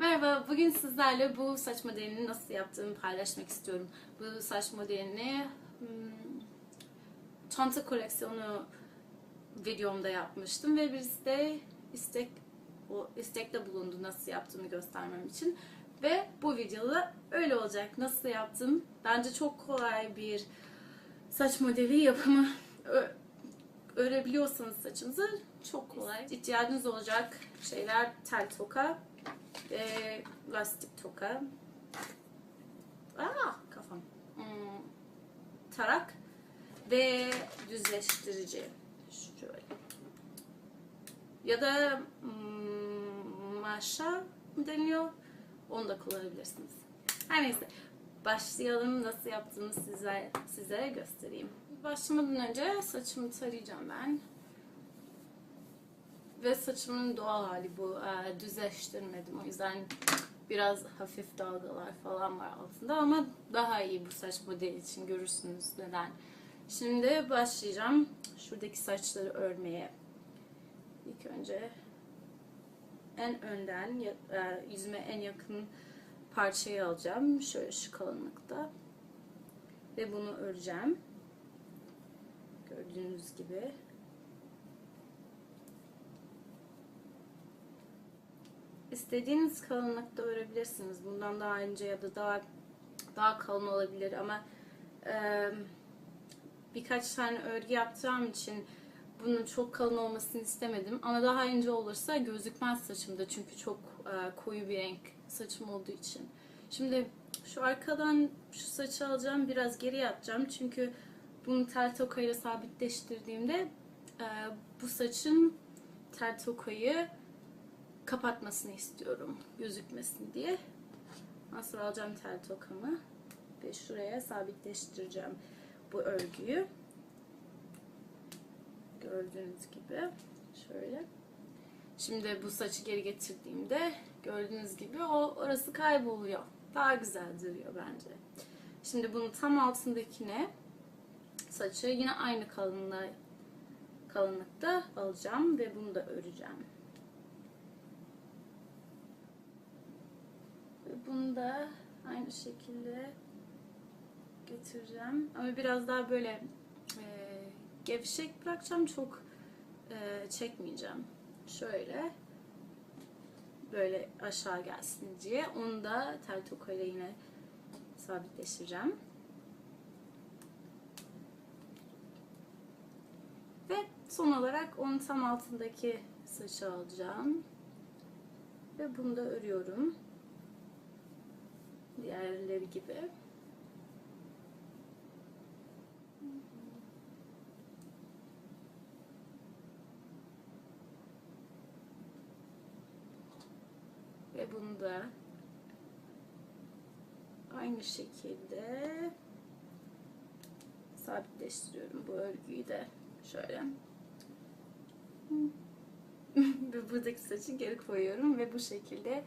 Merhaba, bugün sizlerle bu saç modelini nasıl yaptığımı paylaşmak istiyorum. Bu saç modelini hmm, çanta koleksiyonu videomda yapmıştım ve birisi de istek o istekte bulundu nasıl yaptığımı göstermem için. Ve bu videoda öyle olacak. Nasıl yaptım? Bence çok kolay bir saç modeli yapımı. Örebiliyorsanız saçınızı çok kolay. İhtiyacınız olacak şeyler tel toka, e, lastik toka. Aa kafam. Hmm, tarak ve düzleştirici. Şöyle. Ya da hmm, maşa mı deniyor? Onu da kullanabilirsiniz. Her neyse. Başlayalım. Nasıl yaptığımı size, size göstereyim. Başlamadan önce saçımı tarayacağım ben. Ve saçımın doğal hali bu. Ee, düzleştirmedim. O yüzden biraz hafif dalgalar falan var altında ama daha iyi bu saç modeli için görürsünüz neden. Şimdi başlayacağım şuradaki saçları örmeye. İlk önce en önden e, yüzüme en yakın parçayı alacağım. Şöyle şu kalınlıkta. Ve bunu öreceğim. Gördüğünüz gibi. İstediğiniz kalınlıkta örebilirsiniz. Bundan daha ince ya da daha daha kalın olabilir ama e, birkaç tane örgü yapacağım için bunun çok kalın olmasını istemedim. Ama daha ince olursa gözükmez saçımda çünkü çok e, koyu bir renk saçım olduğu için. Şimdi şu arkadan şu saçı alacağım biraz geri atacağım çünkü bunu tel tokayla sabitleştirdiğimde e, bu saçın tel tokayı kapatmasını istiyorum gözükmesin diye. Nasıl alacağım tel tokamı ve şuraya sabitleştireceğim bu örgüyü. Gördüğünüz gibi şöyle. Şimdi bu saçı geri getirdiğimde gördüğünüz gibi o orası kayboluyor. Daha güzel duruyor bence. Şimdi bunun tam altındakine saçı yine aynı kalınlığa kalınlıkta alacağım ve bunu da öreceğim. Bunu da aynı şekilde getireceğim. Ama biraz daha böyle e, gevşek bırakacağım. Çok e, çekmeyeceğim. Şöyle böyle aşağı gelsin diye. Onu da tel tokayla yine sabitleştireceğim. Ve son olarak onun tam altındaki saçı alacağım. Ve bunu da örüyorum. Diğerleri gibi. Ve bunu da aynı şekilde sabitleştiriyorum bu örgüyü de şöyle. buradaki saçı geri koyuyorum ve bu şekilde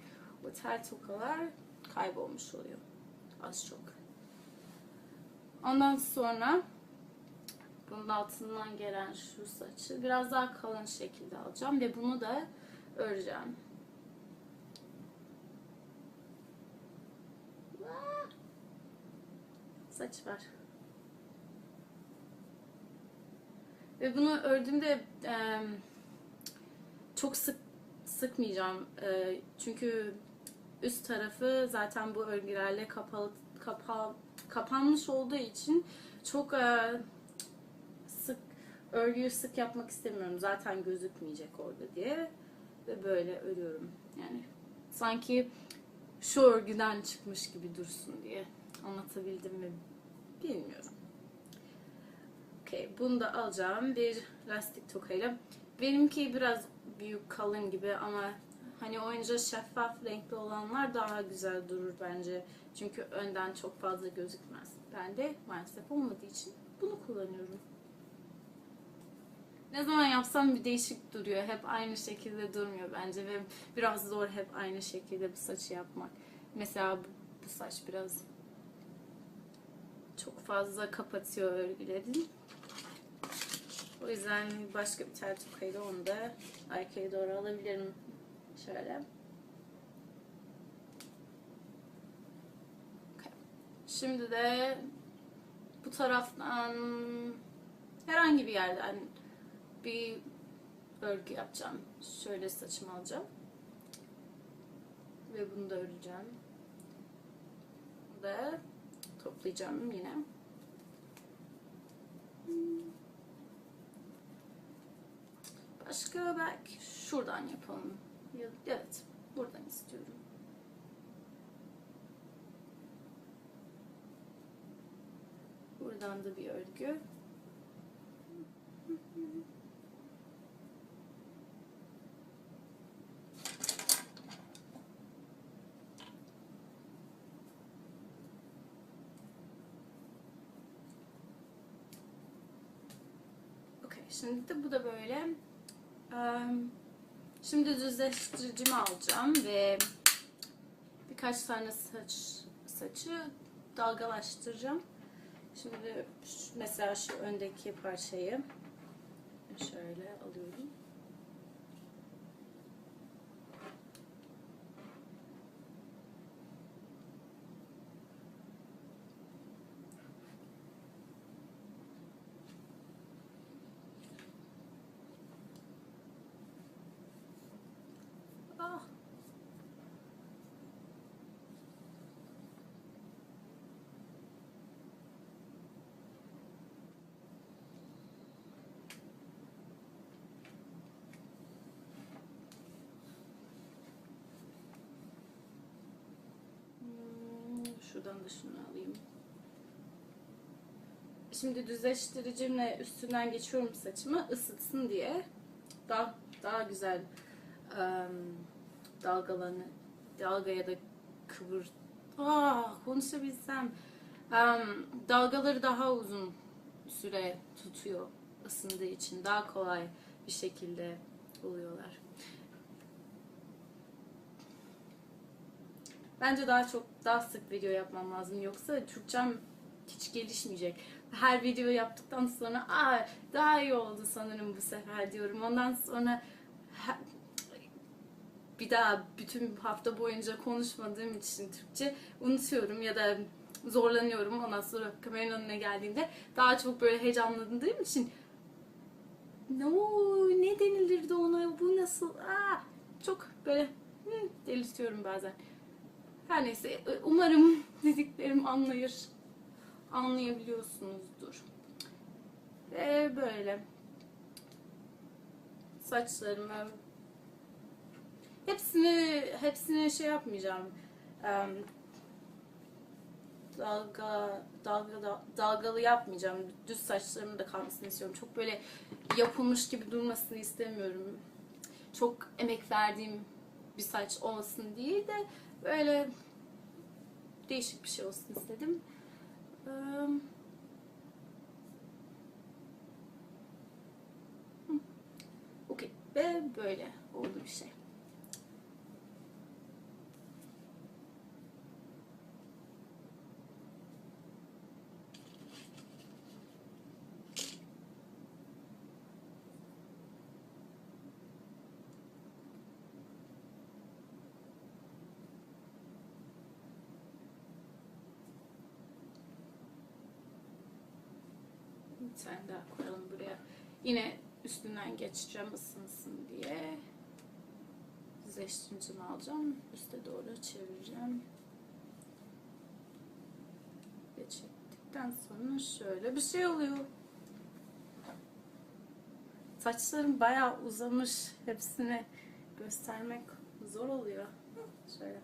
o tel tokalar kaybolmuş oluyor. Az çok. Ondan sonra bunun altından gelen şu saçı biraz daha kalın şekilde alacağım ve bunu da öreceğim. Saç var. Ve bunu ördüğümde çok sık sıkmayacağım. Çünkü üst tarafı zaten bu örgülerle kapalı kapa, kapanmış olduğu için çok e, sık örgüyü sık yapmak istemiyorum. Zaten gözükmeyecek orada diye ve böyle örüyorum. Yani sanki şu örgüden çıkmış gibi dursun diye anlatabildim mi bilmiyorum. Okey, bunu da alacağım bir lastik tokayla. Benimki biraz büyük kalın gibi ama hani oyunca şeffaf renkli olanlar daha güzel durur bence. Çünkü önden çok fazla gözükmez. Ben de maalesef olmadığı için bunu kullanıyorum. Ne zaman yapsam bir değişik duruyor. Hep aynı şekilde durmuyor bence ve biraz zor hep aynı şekilde bu saçı yapmak. Mesela bu, bu saç biraz çok fazla kapatıyor örgüleri. O yüzden başka bir tel tokayla onu da arkaya doğru alabilirim. Şöyle. Şimdi de bu taraftan herhangi bir yerden hani bir örgü yapacağım. Şöyle saçımı alacağım. Ve bunu da öreceğim. Ve toplayacağım yine. Başka belki şuradan yapalım. Evet, buradan istiyorum. Buradan da bir örgü. Okey, şimdi de bu da böyle. Em, Şimdi düzleştiricimi alacağım ve birkaç tane saç saçı dalgalaştıracağım. Şimdi mesela şu öndeki parçayı şöyle alıyorum. Ah. Hmm, Şuradan da şunu alayım. Şimdi düzleştiricimle üstünden geçiyorum saçımı ısıtsın diye. Daha daha güzel em, dalgalanı dalgaya da kıvır. Ah konuşabilsem. Em, dalgaları daha uzun süre tutuyor ısındığı için daha kolay bir şekilde oluyorlar. Bence daha çok daha sık video yapmam lazım yoksa Türkçem hiç gelişmeyecek. Her video yaptıktan sonra aa daha iyi oldu sanırım bu sefer diyorum. Ondan sonra bir daha bütün hafta boyunca konuşmadığım için Türkçe unutuyorum ya da zorlanıyorum. Ondan sonra kameranın önüne geldiğinde daha çok böyle heyecanlandığım için no ne denilirdi ona bu nasıl aa çok böyle hı, delirtiyorum bazen. Her neyse umarım dediklerim anlayır anlayabiliyorsunuzdur. Ve böyle saçlarımı hepsini hepsini şey yapmayacağım. Em, dalga dalga dalgalı yapmayacağım. Düz saçlarımın da kalmasını istiyorum. Çok böyle yapılmış gibi durmasını istemiyorum. Çok emek verdiğim bir saç olmasın değil de böyle değişik bir şey olsun istedim. Okey. Ve böyle oldu bir şey. Bir tane daha koyalım buraya. Yine üstünden geçeceğim ısınsın diye. Düzleştiricimi alacağım. Üste doğru çevireceğim. Ve çektikten sonra şöyle bir şey oluyor. Saçlarım bayağı uzamış. Hepsini göstermek zor oluyor. Şöyle.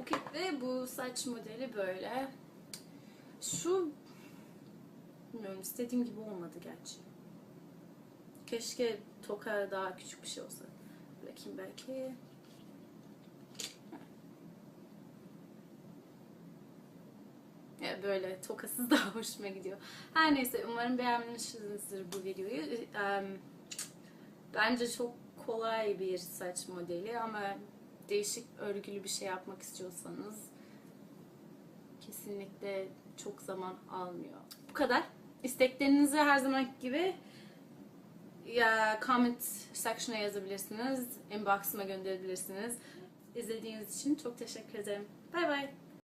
Okey. Ve bu saç modeli böyle. Şu bilmiyorum istediğim gibi olmadı gerçi. Keşke toka daha küçük bir şey olsa. Bakayım belki. Ya böyle tokasız daha hoşuma gidiyor. Her neyse umarım beğenmişsinizdir bu videoyu. Bence çok kolay bir saç modeli ama değişik örgülü bir şey yapmak istiyorsanız kesinlikle çok zaman almıyor. Bu kadar. İsteklerinizi her zaman gibi ya comment section'a yazabilirsiniz, inbox'ıma gönderebilirsiniz. izlediğiniz için çok teşekkür ederim. Bay bay.